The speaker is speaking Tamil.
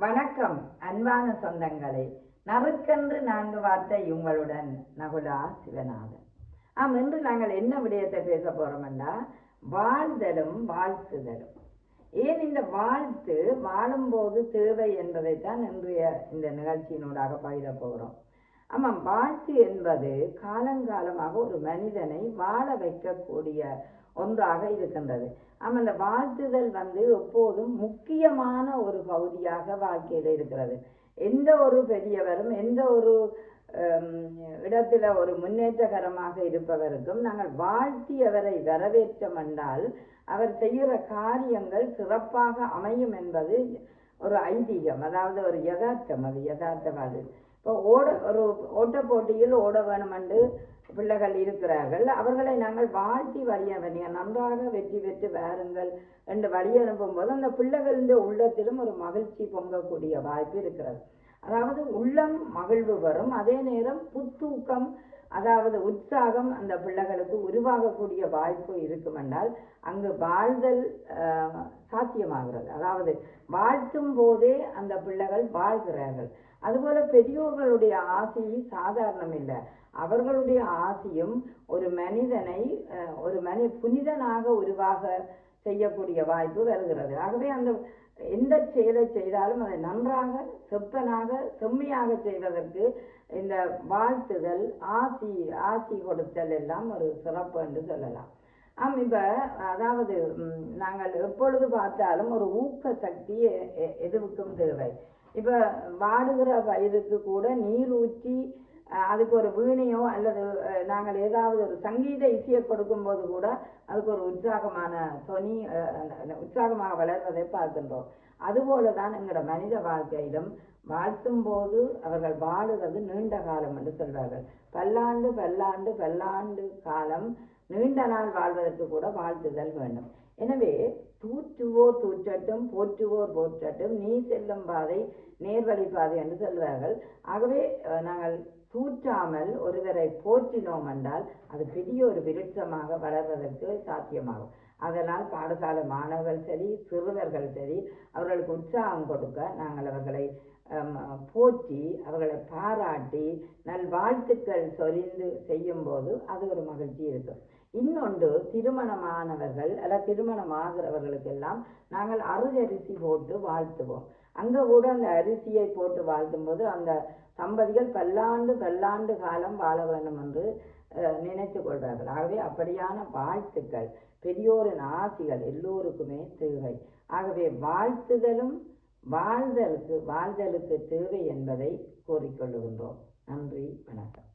வணக்கம் அன்பான சொந்தங்களே. நறுக்கென்று நான்கு வார்த்தை உங்களுடன் நகுலா சிவநாதன். ஆம் இன்று நாங்கள் என்ன விடயத்தை பேச போறோம்னா வாழ்தலும் வாழ்த்துதலும். ஏன் இந்த வாழ்த்து வாழும்போது தேவை என்பதைத்தான் இன்றைய இந்த நிகழ்ச்சியினூடாக பகிர போகிறோம். ஆமாம் வாழ்த்து என்பது காலங்காலமாக ஒரு மனிதனை வாழ வைக்கக்கூடிய ஒன்றாக இருக்கின்றது. ஆமாம் அந்த வாழ்த்துதல் வந்து எப்போதும் முக்கியமான ஒரு பகுதியாக வாழ்க்கையில் இருக்கிறது. எந்த ஒரு பெரியவரும் எந்த ஒரு இடத்துல ஒரு முன்னேற்றகரமாக இருப்பவருக்கும் நாங்கள் வாழ்த்தியவரை வரவேற்றம் என்றால் அவர் செய்கிற காரியங்கள் சிறப்பாக அமையும் என்பது ஒரு ஐதீகம் அதாவது ஒரு யதார்த்தம் அது யதார்த்த வாழ்வு இப்போ ஓட ஒரு ஓட்ட போட்டியில் ஓட வேணும் என்று பிள்ளைகள் இருக்கிறார்கள். அவர்களை நாங்கள் வாழ்த்தி வழிய நீங்கள் நன்றாக வெற்றி பெற்று வாருங்கள் என்று வழி அனுப்பும்போது அந்த பிள்ளைகளின் உள்ளத்திலும் ஒரு மகிழ்ச்சி பொங்கக்கூடிய வாய்ப்பு இருக்கிறது. அதாவது உள்ளம் மகிழ்வு வரும் அதே நேரம் புத்தூக்கம் அதாவது உற்சாகம் அந்த பிள்ளைகளுக்கு உருவாகக்கூடிய வாய்ப்பு இருக்குமென்றால் அங்கு வாழ்தல் சாத்தியமாகிறது. அதாவது வாழ்த்தும் போதே அந்த பிள்ளைகள் வாழ்கிறார்கள். அதுபோல பெரியோர்களுடைய ஆசையும் சாதாரணம் இல்லை. அவர்களுடைய ஆசையும் ஒரு மனிதனை ஒரு மனி புனிதனாக உருவாக செய்யக்கூடிய வாய்ப்பு வருகிறது. ஆகவே அந்த எந்த செயலை செய்தாலும் அதை நன்றாக செப்பனாக செம்மையாக செய்வதற்கு இந்த வாழ்த்துதல் ஆசி ஆசி கொடுத்தல் எல்லாம் ஒரு சிறப்பு என்று சொல்லலாம். ஆம் இப்போ அதாவது நாங்கள் எப்பொழுது பார்த்தாலும் ஒரு ஊக்க சக்தி எ- எதுவுக்கும் தேவை. இப்போ வாடுகிற பயிருக்கு கூட நீர் ஊற்றி அதுக்கு ஒரு வீணையோ அல்லது நாங்கள் ஏதாவது ஒரு சங்கீத இசையை கொடுக்கும்போது கூட அதுக்கு ஒரு உற்சாகமான தொனி உற்சாகமாக வளர்வதை பார்க்கின்றோம். அதுபோல தான் எங்களோட மனித வாழ்க்கையிலும் வாழ்த்தும் போது அவர்கள் வாழுவது நீண்ட காலம் என்று சொல்வார்கள். பல்லாண்டு பல்லாண்டு பல்லாண்டு காலம் நீண்ட நாள் வாழ்வதற்கு கூட வாழ்த்துதல் வேண்டும். எனவே தூற்றுவோர் தூற்றட்டும் போற்றுவோர் போற்றட்டும் நீ செல்லும் பாதை நேர்வழி பாதை என்று சொல்வார்கள். ஆகவே நாங்கள் தூற்றாமல் ஒருவரை போற்றினோம் என்றால் அது பெரிய ஒரு விருட்சமாக வளர்வதற்கு சாத்தியமாகும். அதனால் பாடசாலை மாணவர்கள் சரி சிறுவர்கள் சரி அவர்களுக்கு உற்சாகம் கொடுக்க நாங்கள் அவர்களை போற்றி அவர்களை பாராட்டி நல் வாழ்த்துக்கள் சொரிந்து செய்யும்போது அது ஒரு மகிழ்ச்சி இருக்கும். இன்னொன்று திருமணமானவர்கள் அல்ல திருமணமாகிறவர்களுக்கெல்லாம் நாங்கள் அருகரிசி போட்டு வாழ்த்துவோம். அங்கே கூட அந்த அரிசியை போட்டு வாழ்த்தும் போது அந்த தம்பதிகள் பல்லாண்டு பல்லாண்டு காலம் வாழ வேண்டும் என்று நினைத்து கொள்வார்கள். ஆகவே அப்படியான வாழ்த்துக்கள் பெரியோரின் ஆசிகள் எல்லோருக்குமே தேவை. ஆகவே வாழ்த்துதலும் வாழ்தலுக்கு வாழ்தலுக்கு தேவை என்பதை கூறிக்கொள்ளுகின்றோம் நன்றி வணக்கம்.